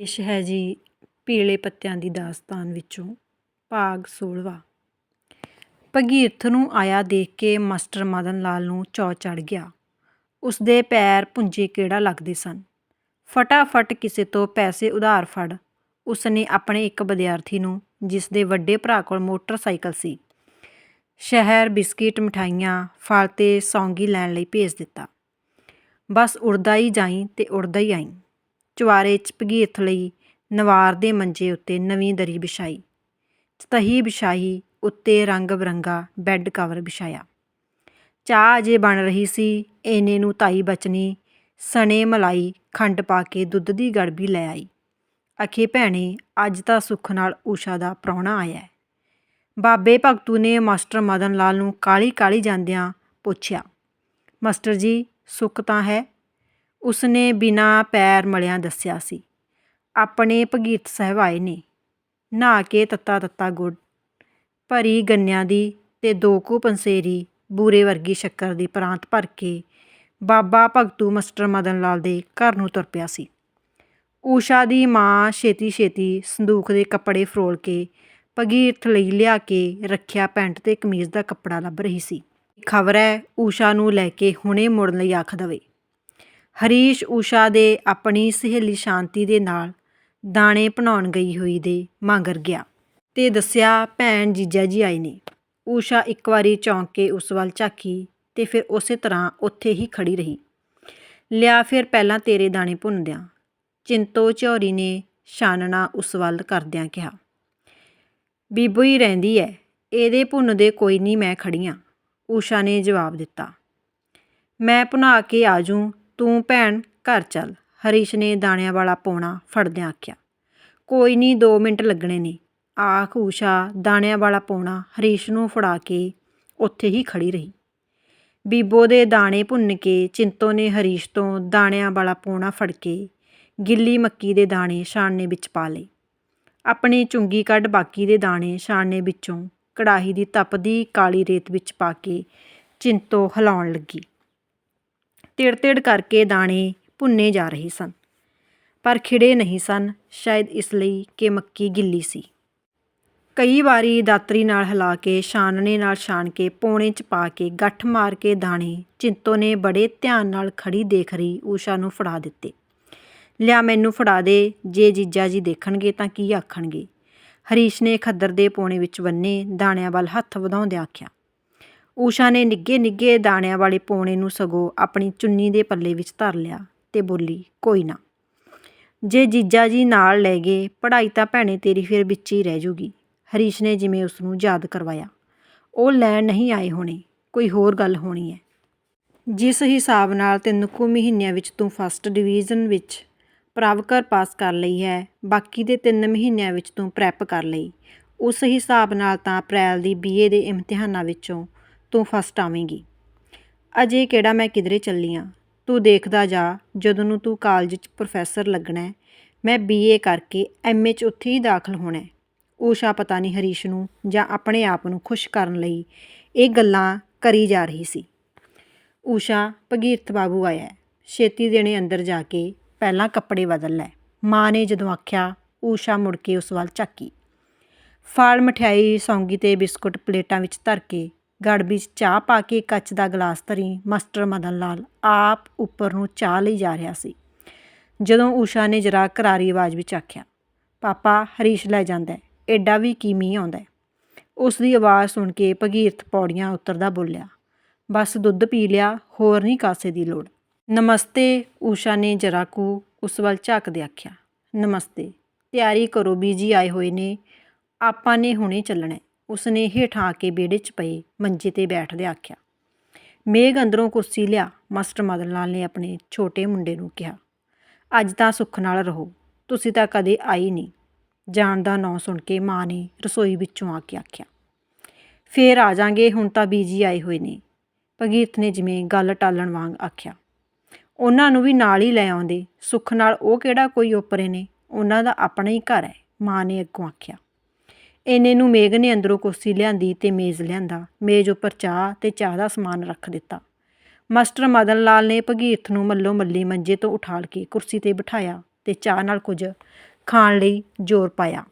ਪੇਸ਼ ਹੈ ਜੀ ਪੀਲੇ ਪੱਤਿਆਂ ਦੀ ਦਾਸਤਾਨ ਵਿੱਚੋਂ, ਭਾਗ 16ਵਾਂ ਭਗੀਰਥ ਨੂੰ ਆਇਆ ਦੇਖ ਕੇ ਮਾਸਟਰ ਮਦਨ ਲਾਲ ਨੂੰ ਚੌ ਚੜ ਗਿਆ। ਉਸਦੇ ਪੈਰ ਪੁੰਜੇ ਕਿਹੜਾ ਲੱਗਦੇ ਸਨ? ਫਟਾਫਟ ਕਿਸੇ ਤੋਂ ਪੈਸੇ ਉਧਾਰ ਫੜ। ਉਸ ਨੇ ਆਪਣੇ ਇੱਕ ਵਿਦਿਆਰਥੀ ਨੂੰ, ਜਿਸ ਦੇ ਵੱਡੇ ਭਰਾ ਕੋਲ ਮੋਟਰਸਾਈਕਲ ਸੀ, ਸ਼ਹਿਰ ਬਿਸਕਿਟ ਮਠਾਈਆਂ, ਫਲ ਤੇ ਸੌਂਗੀ ਲੈਣ ਲਈ ਭੇਜ ਦਿੱਤਾ। ਬਸ ਉੜਦਾ ਹੀ ਜਾਈ ਤੇ ਉੜਦਾ ਹੀ ਆਈ। ਚੁਆਰੇ 'ਚ ਭਗੀਰਥ ਲਈ ਨਵਾਰ ਦੇ ਮੰਜੇ ਉੱਤੇ ਨਵੀਂ ਦਰੀ ਵਿਛਾਈ। ਤਹੀ ਵਿਛਾਈ, ਉੱਤੇ ਰੰਗ ਬਰੰਗਾ ਬੈੱਡ ਕਵਰ ਵਿਛਾਇਆ। ਚਾਹ ਅਜੇ ਬਣ ਰਹੀ ਸੀ, ਏਨੇ ਨੂੰ ਤਾਈ ਬਚਨੀ, ਸਣੇ ਮਲਾਈ ਖੰਡ ਪਾ ਕੇ ਦੁੱਧ ਦੀ ਗੜਬੀ ਲੈ ਆਈ। ਅਖੇ ਭੈਣੇ, ਅੱਜ ਤਾਂ ਸੁੱਖ ਨਾਲ ਊਸ਼ਾ ਦਾ ਪ੍ਰਾਹੁਣਾ ਆਇਆ ਬਾਬੇ ਭਗਤੂ ਨੇ ਮਾਸਟਰ ਮਦਨ ਲਾਲ ਨੂੰ ਕਾਲੀ ਕਾਲੀ ਜਾਂਦਿਆਂ ਪੁੱਛਿਆ, ਮਾਸਟਰ ਜੀ, ਸੁੱਖ ਤਾਂ ਹੈ? ਉਸਨੇ ਬਿਨਾਂ ਪੈਰ ਮਲਿਆਂ ਦੱਸਿਆ ਸੀ, ਆਪਣੇ ਭਗੀਰਥ ਸਾਹਿਬ ਆਏ ਨੇ, ਨਹਾ ਕੇ ਤੱਤਾ ਤੱਤਾ ਗੁੜ, ਭਰੀ ਗੰਨਿਆਂ ਦੀ ਤੇ ਦੋ ਕੁ ਪੰਸੇਰੀ ਬੂਰੇ ਵਰਗੀ ਸ਼ੱਕਰ ਦੀ ਪ੍ਰਾਂਤ ਭਰ ਕੇ ਬਾਬਾ ਭਗਤੂ ਮਸਟਰ ਮਦਨ ਲਾਲ ਦੇ ਘਰ ਨੂੰ ਤੁਰ ਪਿਆ ਸੀ। ਊਸ਼ਾ ਦੀ ਮਾਂ ਛੇਤੀ ਛੇਤੀ ਸੰਦੂਕ ਦੇ ਕੱਪੜੇ ਫਰੋਲ ਕੇ ਭਗੀਰਥ ਲਈ ਲਿਆ ਕੇ ਰੱਖਿਆ ਪੈਂਟ ਤੇ ਕਮੀਜ਼ ਦਾ ਕੱਪੜਾ ਲੱਭ ਰਹੀ ਸੀ। ਖਬਰ ਹੈ, ਊਸ਼ਾ ਨੂੰ ਲੈ ਕੇ ਹੁਣੇ ਮੁੜਨ ਲਈ ਆਖ ਦਵੇ। ਹਰੀਸ਼ ਊਸ਼ਾ ਦੇ ਆਪਣੀ ਸਹੇਲੀ ਸ਼ਾਂਤੀ ਦੇ ਨਾਲ ਦਾਣੇ ਭਣਾਉਣ ਗਈ ਹੋਈ ਦੇ ਮਗਰ ਗਿਆ ਤੇ ਦੱਸਿਆ, ਭੈਣ ਜੀਜਾ ਜੀ ਆਏ ਨੇ। ਊਸ਼ਾ ਇੱਕ ਵਾਰੀ ਚੌਂਕ ਕੇ ਉਸ ਵੱਲ ਝਾਕੀ ਤੇ ਫਿਰ ਉਸੇ ਤਰ੍ਹਾਂ ਉੱਥੇ ਹੀ ਖੜੀ ਰਹੀ। ਲਿਆ ਫਿਰ ਪਹਿਲਾਂ ਤੇਰੇ ਦਾਣੇ ਭੁੰਨ ਦਿਆਂ ਚਿੰਤੋ ਚੌਰੀ ਨੇ ਛਾਨਣਾ ਉਸ ਵੱਲ ਕਰਦਿਆਂ ਕਿਹਾ। ਬੀਬੋ ਹੀ ਰਹਿੰਦੀ ਐ, ਇਹਦੇ ਭੁੰਨ ਦੇ ਕੋਈ ਨਹੀਂ ਮੈਂ ਖੜੀਆਂ ਊਸ਼ਾ ਨੇ ਜਵਾਬ ਦਿੱਤਾ। ਮੈਂ ਭੁਨਾ ਕੇ ਆਜੂ ਤੂੰ ਭੈਣ, ਘਰ ਚੱਲ। ਹਰੀਸ਼ ਨੇ ਦਾਣਿਆਂ ਵਾਲਾ ਪੌਣਾ ਫੜਦਿਆਂ ਆਖਿਆ। ਕੋਈ ਨਹੀਂ 2 ਮਿੰਟ ਲੱਗਣੇ ਨੇ। ਆਖ ਊਸ਼ਾ, ਦਾਣਿਆਂ ਵਾਲਾ ਪੌਣਾ ਹਰੀਸ਼ ਨੂੰ ਫੜਾ ਕੇ ਉੱਥੇ ਹੀ ਖੜੀ ਰਹੀ। ਬੀਬੋ ਦੇ ਦਾਣੇ ਭੁੰਨ ਕੇ ਚਿੰਤੋ ਨੇ ਹਰੀਸ਼ ਤੋਂ ਦਾਣਿਆਂ ਵਾਲਾ ਪੌਣਾ ਫੜ ਕੇ ਗਿੱਲੀ ਮੱਕੀ ਦੇ ਦਾਣੇ ਛਾਣਨੇ ਵਿੱਚ ਪਾ ਲਏ। ਆਪਣੀ ਚੁੰਗੀ ਕੱਢ ਬਾਕੀ ਦੇ ਦਾਣੇ ਛਾਣਨੇ ਵਿੱਚੋਂ ਕੜਾਹੀ ਦੀ ਤਪਦੀ ਕਾਲੀ ਰੇਤ ਵਿੱਚ ਪਾ ਕੇ ਚਿੰਤੋ ਹਿਲਾਉਣ ਲੱਗੀ। ਤਿੜ-ਤਿੜ ਕਰਕੇ ਦਾਣੇ ਭੁੰਨੇ ਜਾ ਰਹੇ ਸਨ। ਪਰ ਖਿੜੇ ਨਹੀਂ ਸਨ, ਸ਼ਾਇਦ ਇਸ ਲਈ ਕਿ ਮੱਕੀ ਗਿੱਲੀ ਸੀ। ਕਈ ਵਾਰੀ ਦਾਤਰੀ ਨਾਲ ਹਿਲਾ ਕੇ, ਛਾਨਣੇ ਨਾਲ ਛਾਣ ਕੇ, ਪੌਣੇ 'ਚ ਪਾ ਕੇ, ਗੱਠ ਮਾਰ ਕੇ ਦਾਣੇ ਚਿੰਤੋ ਨੇ ਬੜੇ ਧਿਆਨ ਨਾਲ ਖੜੀ ਦੇਖ ਰਹੀ ਊਸ਼ਾ ਨੂੰ ਫੜਾ ਦਿੱਤੇ। ਲਿਆ ਮੈਨੂੰ ਫੜਾ ਦੇ, ਜੇ ਜੀਜਾ ਜੀ ਦੇਖਣਗੇ ਤਾਂ ਕੀ ਆਖਣਗੇ? ਹਰੀਸ਼ ਨੇ ਖੱਦਰ ਦੇ ਪੌਣੇ ਵਿੱਚ ਬੰਨੇ, ਦਾਣਿਆਂ ਵੱਲ ਹੱਥ ਵਧਾਉਂਦਿਆਂ ਆਖਿਆ ਊਸ਼ਾ ਨੇ ਨਿੱਗੇ ਨਿੱਗੇ ਦਾਣਿਆਂ ਵਾਲੇ ਪੌਣੇ ਨੂੰ ਸਗੋਂ ਆਪਣੀ ਚੁੰਨੀ ਦੇ ਪੱਲੇ ਵਿੱਚ ਧਰ ਲਿਆ ਤੇ ਬੋਲੀ, ਕੋਈ ਨਾ। ਜੇ ਜੀਜਾ ਜੀ ਨਾਲ ਲੈ ਗਏ, ਪੜ੍ਹਾਈ ਤਾਂ ਭੈਣੇ ਤੇਰੀ ਫਿਰ ਵਿੱਚ ਹੀ ਰਹਿ ਜੂਗੀ ਹਰੀਸ਼ ਨੇ ਜਿਵੇਂ ਉਸ ਨੂੰ ਯਾਦ ਕਰਵਾਇਆ। ਉਹ ਲੈਣ ਨਹੀਂ ਆਏ ਹੋਣੇ। ਕੋਈ ਹੋਰ ਗੱਲ ਹੋਣੀ ਹੈ ਜਿਸ ਹਿਸਾਬ ਨਾਲ ਤਿੰਨ ਕੁ ਮਹੀਨਿਆਂ ਵਿੱਚ ਤੂੰ ਫਸਟ ਡਿਵੀਜ਼ਨ ਵਿੱਚ ਪ੍ਰਵਕਰ ਪਾਸ ਕਰ ਲਈ ਹੈ, ਬਾਕੀ ਦੇ 3 ਮਹੀਨਿਆਂ ਵਿੱਚ ਤੂੰ ਪ੍ਰੈਪ ਕਰ ਲਈ। ਉਸ ਹਿਸਾਬ ਨਾਲ ਤਾਂ ਅਪ੍ਰੈਲ ਦੀ ਬੀਏ ਦੇ ਇਮਤਿਹਾਨਾਂ ਵਿੱਚੋਂ ਤੂੰ ਫਸਟ ਆਵੇਂਗੀ। ਅਜੇ ਕਿਹੜਾ ਮੈਂ ਕਿਧਰੇ ਚੱਲੀ ਆਂ? ਤੂੰ ਦੇਖਦਾ ਜਾ, ਜਦੋਂ ਨੂੰ ਤੂੰ ਕਾਲਜ 'ਚ ਪ੍ਰੋਫੈਸਰ ਲੱਗਣਾ ਹੈ, ਮੈਂ ਬੀਏ ਕਰਕੇ ਐਮਏ 'ਚ ਉੱਥੇ ਹੀ ਦਾਖਲ ਹੋਣਾ ਊਸ਼ਾ ਪਤਾ ਨਹੀਂ ਹਰੀਸ਼ ਨੂੰ ਜਾਂ ਆਪਣੇ ਆਪ ਨੂੰ ਖੁਸ਼ ਕਰਨ ਲਈ ਇਹ ਗੱਲਾਂ ਕਰੀ ਜਾ ਰਹੀ ਸੀ। ਊਸ਼ਾ ਭਗੀਰਥ ਬਾਬੂ ਆਇਆ ਛੇਤੀ ਦੇਣੇ ਅੰਦਰ ਜਾ ਕੇ ਪਹਿਲਾਂ ਕੱਪੜੇ ਬਦਲ ਲੈ। ਮਾਂ ਨੇ ਜਦੋਂ ਆਖਿਆ, ਊਸ਼ਾ ਮੁੜ ਕੇ ਉਸ ਵੱਲ ਝਾਕੀ। ਫਲ ਮਠਿਆਈ ਸੌਂਗੀ ਤੇ ਬਿਸਕੁਟ ਪਲੇਟਾਂ ਵਿੱਚ ਧਰ ਕੇ ਗੜਬੀ ਵਿੱਚ ਚਾਹ ਪਾ ਕੇ ਕੱਚ ਦਾ ਗਲਾਸ ਧਰੀ ਮਾਸਟਰ ਮਦਨ ਲਾਲ ਆਪ ਉੱਪਰ ਨੂੰ ਚਾਹ ਲਈ ਜਾ ਰਿਹਾ ਸੀ। ਜਦੋਂ ਊਸ਼ਾ ਨੇ ਜਰਾ ਕਰਾਰੀ ਆਵਾਜ਼ ਵਿੱਚ ਆਖਿਆ, ਪਾਪਾ, ਹਰੀਸ਼ ਲੈ ਜਾਂਦਾ ਹੈ ਐਡਾ ਵੀ ਕੀ ਮੀਂਹ ਆਉਂਦਾ ਉਸ ਦੀ ਆਵਾਜ਼ ਸੁਣ ਕੇ ਭਗੀਰਥ ਪੌੜੀਆਂ ਉਤਰਦਾ ਬੋਲਿਆ, ਬਸ ਦੁੱਧ ਪੀ ਲਿਆ, ਹੋਰ ਨਹੀਂ ਕਾਸੇ ਦੀ ਲੋੜ। ਨਮਸਤੇ, ਊਸ਼ਾ ਨੇ ਜਰਾ ਕੁ ਉਸ ਵੱਲ ਝਾਕਦੇ ਆਖਿਆ, ਨਮਸਤੇ, ਤਿਆਰੀ ਕਰੋ, ਬੀਜੀ ਆਏ ਹੋਏ ਨੇ, ਆਪਾਂ ਨੇ ਹੁਣੇ ਚੱਲਣਾ ਉਸਨੇ ਹੇਠਾਂ ਆ ਕੇ ਵਿਹੜੇ 'ਚ ਪਏ, ਮੰਜੇ ਤੇ ਬੈਠਦੇ ਆਖਿਆ, ਮੇਘ ਅੰਦਰੋਂ ਕੁਰਸੀ ਲਿਆ। ਮਾਸਟਰ ਮਦਨ ਲਾਲ ਨੇ ਆਪਣੇ ਛੋਟੇ ਮੁੰਡੇ ਨੂੰ ਕਿਹਾ, ਅੱਜ ਤਾਂ ਸੁੱਖ ਨਾਲ ਰਹੋ, ਤੁਸੀਂ ਤਾਂ ਕਦੇ ਆਈ ਨਹੀਂ। ਜਾਣ ਦਾ ਨਾਂ ਸੁਣ ਕੇ ਮਾਂ ਨੇ ਰਸੋਈ ਵਿੱਚੋਂ ਆ ਕੇ ਆਖਿਆ, ਫੇਰ ਆ ਜਾਾਂਗੇ, ਹੁਣ ਤਾਂ ਬੀਜੀ ਆਏ ਹੋਏ ਨੇ। ਭਗੀਰਥ ਨੇ ਜਿਵੇਂ ਗੱਲ ਟਾਲਣ ਵਾਂਗ ਆਖਿਆ, ਉਹਨਾਂ ਨੂੰ ਵੀ ਨਾਲ ਹੀ ਲੈ ਆਉਂਦੇ, ਸੁੱਖ ਨਾਲ ਉਹ ਕਿਹੜਾ ਕੋਈ ਓਪਰੇ ਨੇ? ਉਹਨਾਂ ਦਾ ਆਪਣਾ ਹੀ ਘਰ ਹੈ, ਮਾਂ ਨੇ ਅੱਗੋਂ ਆਖਿਆ। ਇੰਨੇ ਨੂੰ ਮੇਘ ਨੇ ਅੰਦਰੋਂ ਕੁਰਸੀ ਲਿਆਂਦੀ ਤੇ ਮੇਜ਼ ਲਿਆਂਦਾ। ਮੇਜ਼ ਉੱਪਰ ਚਾਹ ਤੇ ਚਾਹ ਦਾ ਸਮਾਨ ਰੱਖ ਦਿੱਤਾ। ਮਾਸਟਰ ਮਦਨ ਲਾਲ ਨੇ ਭਗੀਰਥ ਨੂੰ ਮੱਲੋ ਮੱਲੀ ਮੰਜੇ ਤੋਂ ਉਠਾਲ ਕੇ ਕੁਰਸੀ ਤੇ ਬਿਠਾਇਆ ਤੇ ਚਾਹ ਨਾਲ ਕੁਝ ਖਾਣ ਲਈ ਜ਼ੋਰ ਪਾਇਆ।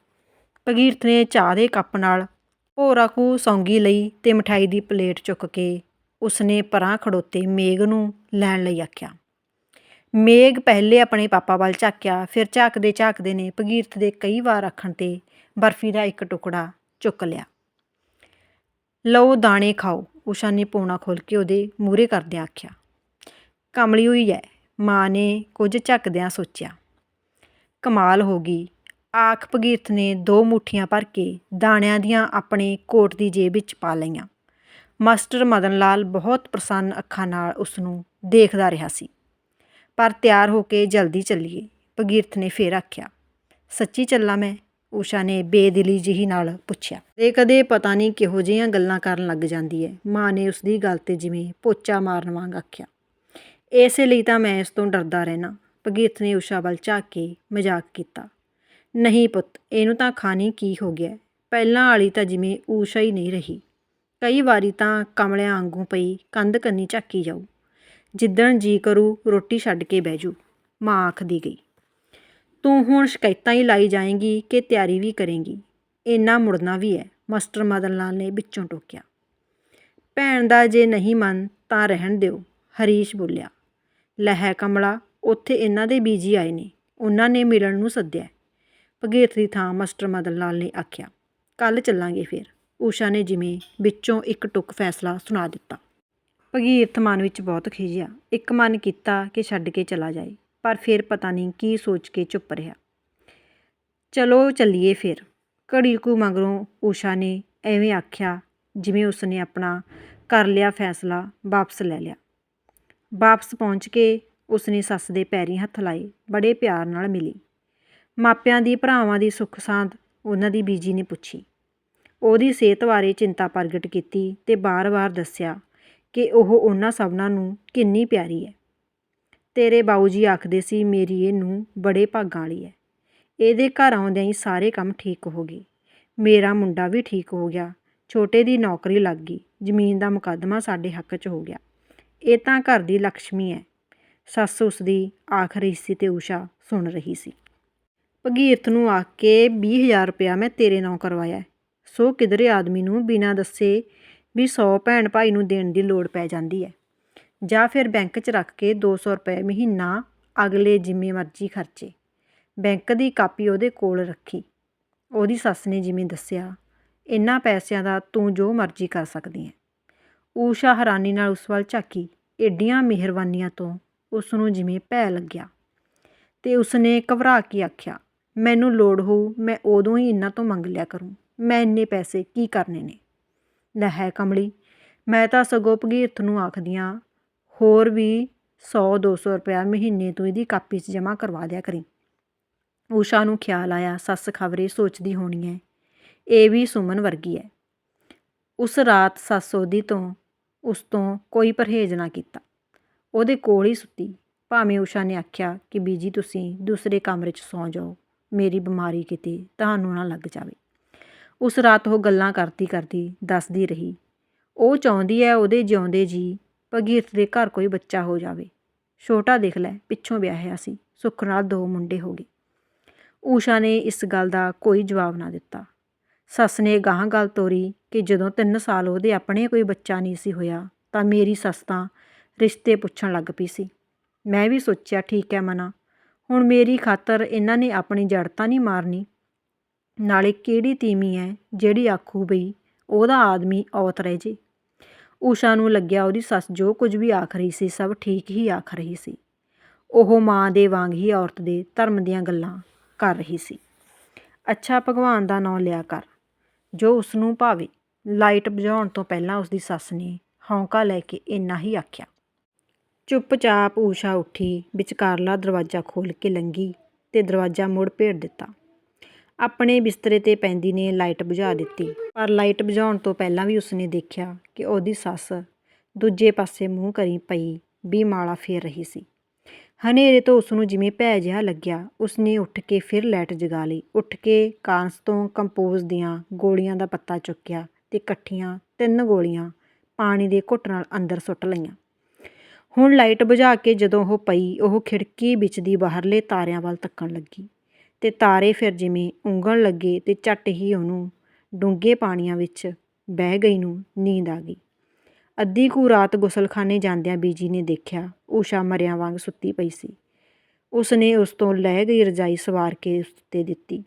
ਭਗੀਰਥ ਨੇ ਚਾਹ ਦੇ ਕੱਪ ਨਾਲ ਭੋਰਾ ਕੁ ਸੌਂਗੀ ਲਈ ਤੇ ਮਠਾਈ ਦੀ ਪਲੇਟ ਚੁੱਕ ਕੇ ਉਸਨੇ ਪਰਾਂ ਖੜੋਤੇ ਮੇਘ ਨੂੰ ਲੈਣ ਲਈ ਆਖਿਆ। ਮੇਘ ਪਹਿਲੇ ਆਪਣੇ ਪਾਪਾ ਵੱਲ ਝਾਕਿਆ, ਫਿਰ ਝਾਕਦੇ ਝਾਕਦੇ ਨੇ ਭਗੀਰਥ ਦੇ ਕਈ ਵਾਰ ਆਖਣ ਤੇ ਬਰਫੀ ਦਾ ਇੱਕ ਟੁਕੜਾ ਚੁੱਕ ਲਿਆ। ਲਓ ਦਾਣੇ ਖਾਓ, ਊਸ਼ਾ ਨੇ ਪੋਣਾ ਖੋਲ ਕੇ ਉਹਦੇ ਮੂਹਰੇ ਕਰਦਿਆਂ ਆਖਿਆ। ਕਮਲੀ ਹੋਈ ਐ, ਮਾਂ ਨੇ ਕੁਝ ਝੱਕਦਿਆਂ ਸੋਚਿਆ। ਕਮਾਲ ਹੋ ਗਈ, ਆਖ ਭਗੀਰਥ ਨੇ ਦੋ ਮੁੱਠੀਆਂ ਭਰ ਕੇ ਦਾਣਿਆਂ ਦੀਆਂ ਆਪਣੇ ਕੋਟ ਦੀ ਜੇਬ ਵਿੱਚ ਪਾ ਲਈਆਂ। ਮਾਸਟਰ ਮਦਨ ਲਾਲ ਬਹੁਤ ਪ੍ਰਸੰਨ ਅੱਖਾਂ ਨਾਲ ਉਸ ਨੂੰ ਦੇਖਦਾ ਰਿਹਾ ਸੀ। ਪਰ ਤਿਆਰ ਹੋ ਕੇ ਜਲਦੀ ਚੱਲੀਏ, ਭਗੀਰਥ ਨੇ ਫੇਰ ਆਖਿਆ, ਸੱਚੀ ਚੱਲਾਂ ਮੈਂ? ਊਸ਼ਾ ਨੇ ਬੇਦਿਲੀ ਜਿਹੀ ਨਾਲ ਪੁੱਛਿਆ। ਤੇ ਕਦੇ ਪਤਾ ਨਹੀਂ ਕਿਹੋ ਜਿਹੀਆਂ ਗੱਲਾਂ ਕਰਨ ਲੱਗ ਜਾਂਦੀ ਹੈ ਮਾਂ ਨੇ ਉਸ ਦੀ ਗੱਲ ਤੇ ਜਿਵੇਂ ਪੋਚਾ ਮਾਰਨ ਵਾਂਗ ਆਖਿਆ। ਇਸੇ ਲਈ ਤਾਂ ਮੈਂ ਇਸ ਤੋਂ ਡਰਦਾ ਰਹਿਣਾ ਭਗੀਰਥ ਨੇ ਊਸ਼ਾ ਵੱਲ ਝਾਕ ਕੇ ਮਜ਼ਾਕ ਕੀਤਾ। ਨਹੀਂ ਪੁੱਤ, ਇਹਨੂੰ ਤਾਂ ਖਾਣੀ ਕੀ ਹੋ ਗਿਆ। ਪਹਿਲਾਂ ਵਾਲੀ ਤਾਂ ਜਿਵੇਂ ਊਸ਼ਾ ਹੀ ਨਹੀਂ ਰਹੀ। ਕਈ ਵਾਰੀ ਤਾਂ ਕਮਲਿਆਂ ਵਾਂਗੂ ਪਈ ਕੰਧ ਕੰਨੀ ਝਾਕੀ ਜਾਊ। ਜਿੱਦਣ ਜੀ ਕਰੂ ਰੋਟੀ ਛੱਡ ਕੇ ਬਹਿ ਜੂ। ਮਾਂ ਆਖਦੀ ਗਈ। ਤੂੰ ਹੁਣ ਸ਼ਿਕਾਇਤਾਂ ਹੀ ਲਾਈ ਜਾਏਂਗੀ ਕਿ ਤਿਆਰੀ ਵੀ ਕਰੇਂਗੀ। ਇੰਨਾ ਮੁੜਨਾ ਵੀ ਹੈ ਮਾਸਟਰ ਮਦਨ ਲਾਲ ਨੇ ਵਿੱਚੋਂ ਟੋਕਿਆ। ਭੈਣ ਦਾ ਜੇ ਨਹੀਂ ਮਨ ਤਾਂ ਰਹਿਣ ਦਿਓ, ਹਰੀਸ਼ ਬੋਲਿਆ। ਲਹਿ ਕਮਲਾ, ਉੱਥੇ ਇਹਨਾਂ ਦੇ ਬੀਜੀ ਆਏ ਨੇ, ਉਹਨਾਂ ਨੇ ਮਿਲਣ ਨੂੰ ਸੱਦਿਆ। ਭਗੀਰਥ ਦੀ ਥਾਂ ਮਾਸਟਰ ਮਦਨ ਲਾਲ ਨੇ ਆਖਿਆ, ਕੱਲ ਚੱਲਾਂਗੇ ਫਿਰ। ਊਸ਼ਾ ਨੇ ਜਿਵੇਂ ਵਿੱਚੋਂ ਇੱਕ ਟੁਕ ਫੈਸਲਾ ਸੁਣਾ ਦਿੱਤਾ। ਭਗੀਰਥ ਮਨ ਵਿੱਚ ਬਹੁਤ ਖਿਜਿਆ ਇੱਕ ਮਨ ਕੀਤਾ ਕਿ ਛੱਡ ਕੇ ਚਲਾ ਜਾਏ। ਪਰ ਫਿਰ ਪਤਾ ਨਹੀਂ ਕੀ ਸੋਚ ਕੇ ਚੁੱਪ ਰਿਹਾ। ਚਲੋ ਚੱਲੀਏ ਫਿਰ। ਘੜੀ ਕੁ ਮਗਰੋਂ ਊਸ਼ਾ ਨੇ ਐਵੇਂ ਆਖਿਆ ਜਿਵੇਂ ਉਸਨੇ ਆਪਣਾ ਕਰ ਲਿਆ ਫੈਸਲਾ, ਵਾਪਸ ਲੈ ਲਿਆ। ਵਾਪਸ ਪਹੁੰਚ ਕੇ ਉਸਨੇ ਸੱਸ ਦੇ ਪੈਰੀ ਹੱਥ ਲਾਏ, ਬੜੇ ਪਿਆਰ ਨਾਲ ਮਿਲੀ। ਮਾਪਿਆਂ ਦੀ, ਭਰਾਵਾਂ ਦੀ ਸੁੱਖ ਸਾਂਦ ਉਹਨਾਂ ਦੀ ਬੀਜੀ ਨੇ ਪੁੱਛੀ। ਉਹਦੀ ਸਿਹਤ ਬਾਰੇ ਚਿੰਤਾ ਪ੍ਰਗਟ ਕੀਤੀ ਤੇ ਬਾਰ-ਬਾਰ ਦੱਸਿਆ ਕਿ ਉਹ ਉਹਨਾਂ ਸਭਨਾਂ ਨੂੰ ਕਿੰਨੀ ਪਿਆਰੀ ਹੈ। ਤੇਰੇ ਬਾਊ ਜੀ ਆਖਦੇ ਸੀ, ਮੇਰੀ ਇਹ ਨੂੰ ਬੜੇ ਭਾਗਾਂ ਵਾਲੀ ਹੈ ਇਹਦੇ ਘਰ ਆਉਂਦਿਆਂ ਹੀ ਸਾਰੇ ਕੰਮ ਠੀਕ ਹੋ ਗਏ। ਮੇਰਾ ਮੁੰਡਾ ਵੀ ਠੀਕ ਹੋ ਗਿਆ। ਛੋਟੇ ਦੀ ਨੌਕਰੀ ਲੱਗ ਗਈ। ਜ਼ਮੀਨ ਦਾ ਮੁਕੱਦਮਾ ਸਾਡੇ ਹੱਕ 'ਚ ਹੋ ਗਿਆ। ਇਹ ਤਾਂ ਘਰ ਦੀ ਲక్ష్ਮੀ ਹੈ ਸੱਸ ਉਸ ਦੀ ਆਖ ਰਹੀ ਸੀ ਤੇ ਊਸ਼ਾ ਸੁਣ ਰਹੀ ਸੀ। ਭਗੀਰਥ ਨੂੰ ਆਖ ਕੇ 20000 ਰੁਪਇਆ ਮੈਂ ਤੇਰੇ ਨਾਂ ਕਰਵਾਇਆ ਸੋ ਕਿਧਰੇ ਆਦਮੀ ਨੂੰ ਬਿਨਾਂ ਦੱਸੇ ਵੀ 100 ਭੈਣ ਭਾਈ ਨੂੰ ਦੇਣ ਦੀ ਲੋੜ ਪੈ ਜਾਂਦੀ ਹੈ ਜਾਂ ਫਿਰ ਬੈਂਕ 'ਚ ਰੱਖ ਕੇ 200 ਰੁਪਏ ਮਹੀਨਾ ਅਗਲੇ ਜਿੰਮੇ ਮਰਜ਼ੀ ਖਰਚੇ। ਬੈਂਕ ਦੀ ਕਾਪੀ ਉਹਦੇ ਕੋਲ ਰੱਖੀ। ਉਹਦੀ ਸੱਸ ਨੇ ਜਿਵੇਂ ਦੱਸਿਆ ਇੰਨਾ ਪੈਸਿਆਂ ਦਾ ਤੂੰ ਜੋ ਮਰਜ਼ੀ ਕਰ ਸਕਦੀ ਹੈ ਊਸ਼ਾ ਹੈਰਾਨੀ ਨਾਲ ਉਸ ਵੱਲ ਝਾਕੀ। ਏਡੀਆਂ ਮਿਹਰਬਾਨੀਆਂ ਤੋਂ ਉਸ ਨੂੰ ਜਿਵੇਂ ਭੈ ਲੱਗਿਆ। ਤੇ ਉਸਨੇ ਘਬਰਾ ਕੇ ਆਖਿਆ, ਮੈਨੂੰ ਲੋੜ ਹੋਊ, ਮੈਂ ਉਦੋਂ ਹੀ ਇਹਨਾਂ ਤੋਂ ਮੰਗ ਲਿਆ ਕਰੂੰ। ਮੈਂ ਇੰਨੇ ਪੈਸੇ ਕੀ ਕਰਨੇ ਨੇ? ਲੈ ਹੈ ਕਮਲੀ, ਮੈਂ ਤਾਂ ਸਗੋਂ ਭਗੀਰਥ ਨੂੰ ਆਖਦੀਆਂ ਹੋਰ ਵੀ ਸੌ, ਦੋ ਸੌ ਰੁਪਇਆ ਮਹੀਨੇ ਤੋਂ ਇਹਦੀ ਕਾਪੀ 'ਚ ਜਮ੍ਹਾਂ ਕਰਵਾ ਦਿਆ ਕਰੀ। ਊਸ਼ਾ ਨੂੰ ਖਿਆਲ ਆਇਆ, ਸੱਸ ਖਬਰੇ ਸੋਚਦੀ ਹੋਣੀ ਹੈ ਇਹ ਵੀ ਸੁਮਨ ਵਰਗੀ ਹੈ ਉਸ ਰਾਤ ਸੱਸ ਉਹਦੀ ਤੋਂ, ਉਸ ਤੋਂ ਕੋਈ ਪਰਹੇਜ਼ ਨਾ ਕੀਤਾ। ਉਹਦੇ ਕੋਲ ਹੀ ਸੁੱਤੀ। ਭਾਵੇਂ ਊਸ਼ਾ ਨੇ ਆਖਿਆ ਕਿ ਬੀਜੀ ਤੁਸੀਂ ਦੂਸਰੇ ਕਮਰੇ 'ਚ ਸੌਂ ਜਾਓ, ਮੇਰੀ ਬਿਮਾਰੀ ਕਿਤੇ ਤੁਹਾਨੂੰ ਨਾ ਲੱਗ ਜਾਵੇ। ਉਸ ਰਾਤ ਉਹ ਗੱਲਾਂ ਕਰਦੀ ਕਰਦੀ ਦੱਸਦੀ ਰਹੀ। ਉਹ ਚਾਹੁੰਦੀ ਹੈ ਉਹਦੇ ਜਿਉਂਦੇ ਜੀ ਭਗੀਰਥ ਦੇ ਘਰ ਕੋਈ ਬੱਚਾ ਹੋ ਜਾਵੇ। ਛੋਟਾ ਦੇਖ ਲੈ, ਪਿੱਛੋਂ ਵਿਆਹਿਆ ਸੀ, ਸੁੱਖ ਨਾਲ ਦੋ ਮੁੰਡੇ ਹੋ ਗਏ। ਊਸ਼ਾ ਨੇ ਇਸ ਗੱਲ ਦਾ ਕੋਈ ਜਵਾਬ ਨਾ ਦਿੱਤਾ। ਸੱਸ ਨੇ ਗਾਹਾਂ ਗੱਲ ਤੋਰੀ ਕਿ ਜਦੋਂ 3 ਸਾਲ ਉਹਦੇ ਆਪਣੇ ਕੋਈ ਬੱਚਾ ਨਹੀਂ ਸੀ ਹੋਇਆ, ਤਾਂ ਮੇਰੀ ਸੱਸ ਤਾਂ ਰਿਸ਼ਤੇ ਪੁੱਛਣ ਲੱਗ ਪਈ ਸੀ। ਮੈਂ ਵੀ ਸੋਚਿਆ, ਠੀਕ ਹੈ ਮਨਾ, ਹੁਣ ਮੇਰੀ ਖਾਤਰ ਇਹਨਾਂ ਨੇ ਆਪਣੀ ਜੜ ਤਾਂ ਨਹੀਂ ਮਾਰਨੀ। ਨਾਲੇ ਕਿਹੜੀ ਤੀਮੀ ਹੈ ਜਿਹੜੀ ਆਖੂ ਬਈ ਉਹਦਾ ਆਦਮੀ ਔਤ ਰਹਿ ਜੇ। ਊਸ਼ਾ ਨੂੰ ਲੱਗਿਆ ਉਹਦੀ ਸੱਸ ਜੋ ਕੁਝ ਵੀ ਆਖ ਰਹੀ ਸੀ, ਸਭ ਠੀਕ ਹੀ ਆਖ ਰਹੀ ਸੀ। ਉਹ ਮਾਂ ਦੇ ਵਾਂਗ ਹੀ ਔਰਤ ਦੇ ਧਰਮ ਦੀਆਂ ਗੱਲਾਂ ਕਰ ਰਹੀ ਸੀ। ਅੱਛਾ ਭਗਵਾਨ ਦਾ ਨਾਮ ਲਿਆ ਕਰ, ਜੋ ਉਸ ਨੂੰ ਭਾਵੇ। ਲਾਈਟ ਬੁਝਾਉਣ ਤੋਂ ਪਹਿਲਾਂ ਉਸ ਦੀ ਸੱਸ ਨੇ ਹੌਂਕਾ ਲੈ ਕੇ ਇੰਨਾ ਹੀ ਆਖਿਆ। ਚੁੱਪਚਾਪ ਊਸ਼ਾ ਉੱਠੀ, ਵਿਚਕਾਰਲਾ ਦਰਵਾਜ਼ਾ ਖੋਲ੍ਹ ਕੇ ਲੰਗੀ ਤੇ ਦਰਵਾਜ਼ਾ ਮੁੜ ਭੇੜ ਦਿੱਤਾ। ਆਪਣੇ ਬਿਸਤਰੇ ਤੇ ਪੈਂਦੀ ਨੇ ਲਾਈਟ ਬੁਝਾ ਦਿੱਤੀ। ਪਰ ਲਾਈਟ ਬੁਝਾਉਣ ਤੋਂ ਪਹਿਲਾਂ ਵੀ ਉਸਨੇ ਦੇਖਿਆ ਕਿ ਉਹਦੀ ਸੱਸ ਦੂਜੇ ਪਾਸੇ ਮੂੰਹ ਕਰੀ ਪਈ ਵੀ ਮਾਲਾ ਫੇਰ ਰਹੀ ਸੀ। ਹਨੇਰੇ ਤੋਂ ਉਸ ਨੂੰ ਜਿਵੇਂ ਭੈ ਜਿਹਾ ਲੱਗਿਆ, ਉਸਨੇ ਉੱਠ ਕੇ ਫਿਰ ਲਾਈਟ ਜਗਾ ਲਈ। ਉੱਠ ਕੇ ਕਾਂਸ ਤੋਂ ਕੰਪੋਜ਼ ਦੀਆਂ ਗੋਲੀਆਂ ਦਾ ਪੱਤਾ ਚੁੱਕਿਆ ਤੇ ਇਕੱਠੀਆਂ ਤਿੰਨ ਗੋਲੀਆਂ ਪਾਣੀ ਦੇ ਘੁੱਟ ਨਾਲ ਅੰਦਰ ਸੁੱਟ ਲਈਆਂ। ਹੁਣ ਲਾਈਟ ਬੁਝਾ ਕੇ ਜਦੋਂ ਉਹ ਪਈ, ਉਹ ਖਿੜਕੀ ਵਿੱਚ ਦੀ ਬਾਹਰਲੇ ਤਾਰਿਆਂ ਵੱਲ ਤੱਕਣ ਲੱਗੀ। ਅਤੇ ਤਾਰੇ ਫਿਰ ਜਿਵੇਂ ਉਂਗਣ ਲੱਗੇ ਅਤੇ ਝੱਟ ਹੀ ਉਹਨੂੰ ਡੂੰਘੇ ਪਾਣੀਆਂ ਵਿੱਚ ਬਹਿ ਗਈ ਨੂੰ ਨੀਂਦ ਆ ਗਈ। ਅੱਧੀ ਕੁ ਰਾਤ ਗੁਸਲਖਾਨੇ ਜਾਂਦਿਆਂ ਬੀਜੀ ਨੇ ਦੇਖਿਆ ਊਸ਼ਾ ਮਰਿਆਂ ਵਾਂਗ ਸੁੱਤੀ ਪਈ ਸੀ। ਉਸ ਨੇ ਉਸ ਤੋਂ ਲੈ ਗਈ ਰਜਾਈ ਸਵਾਰ ਕੇ ਉਸ ਉੱਤੇ ਦਿੱਤੀ।